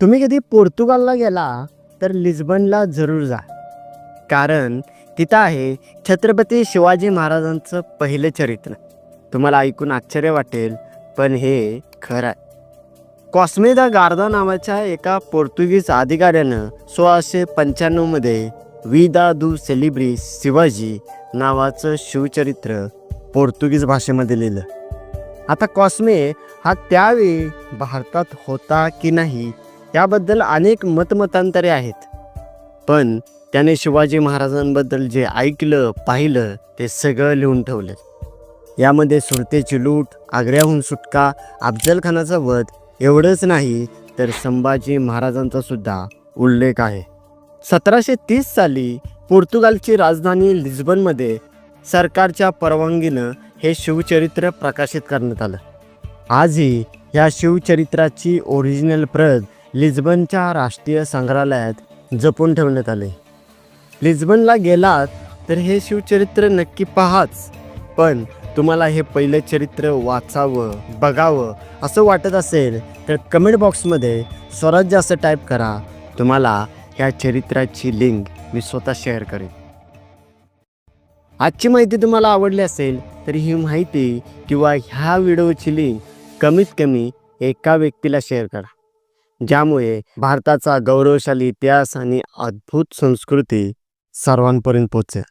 तुम्ही कधी पोर्तुगालला गेला तर लिस्बनला जरूर जा. कारण तिथं आहे छत्रपती शिवाजी महाराजांचं पहिलं चरित्र. तुम्हाला ऐकून आश्चर्य वाटेल पण हे खरं आहे. कॉस्मेदा गार्दा नावाच्या एका पोर्तुगीज अधिकाऱ्यानं सोळाशे पंच्याण्णवमध्ये विदा दू सेलिब्रिस शिवाजी नावाचं शिवचरित्र पोर्तुगीज भाषेमध्ये लिहिलं. आता कॉस्मे हा त्यावेळी भारतात होता की नाही याबद्दल अनेक मतमतांतरे आहेत. पण त्याने शिवाजी महाराजांबद्दल जे ऐकलं पाहिलं ते सगळं लिहून ठेवलं. यामध्ये सुरतेची लूट आग्र्याहून सुटका अफजल खानाचा वध एवढंच नाही तर संभाजी महाराजांचा सुद्धा उल्लेख आहे. सतराशे तीस साली पोर्तुगालची राजधानी लिस्बनमध्ये सरकारच्या परवानगीनं हे शिवचरित्र प्रकाशित करण्यात आलं. आजही या शिवचरित्राची ओरिजिनल प्रत लिस्बनच्या राष्ट्रीय संग्रहालयात जपून ठेवण्यात आले. लिस्बनला गेलात तर हे शिवचरित्र नक्की पहाच. पण तुम्हाला हे पहिलं चरित्र वाचावं बघावं असं वाटत असेल तर कमेंट बॉक्समध्ये स्वराज्य असं टाईप करा. तुम्हाला ह्या चरित्राची लिंक मी स्वतः शेअर करेन. आजची माहिती तुम्हाला आवडली असेल तर ही माहिती किंवा ह्या व्हिडिओची लिंक कमीत कमी एका व्यक्तीला शेअर करा. ज्यामुळे भारताचा गौरवशाली इतिहास आणि अद्भुत संस्कृती सर्वांपर्यंत पोचेल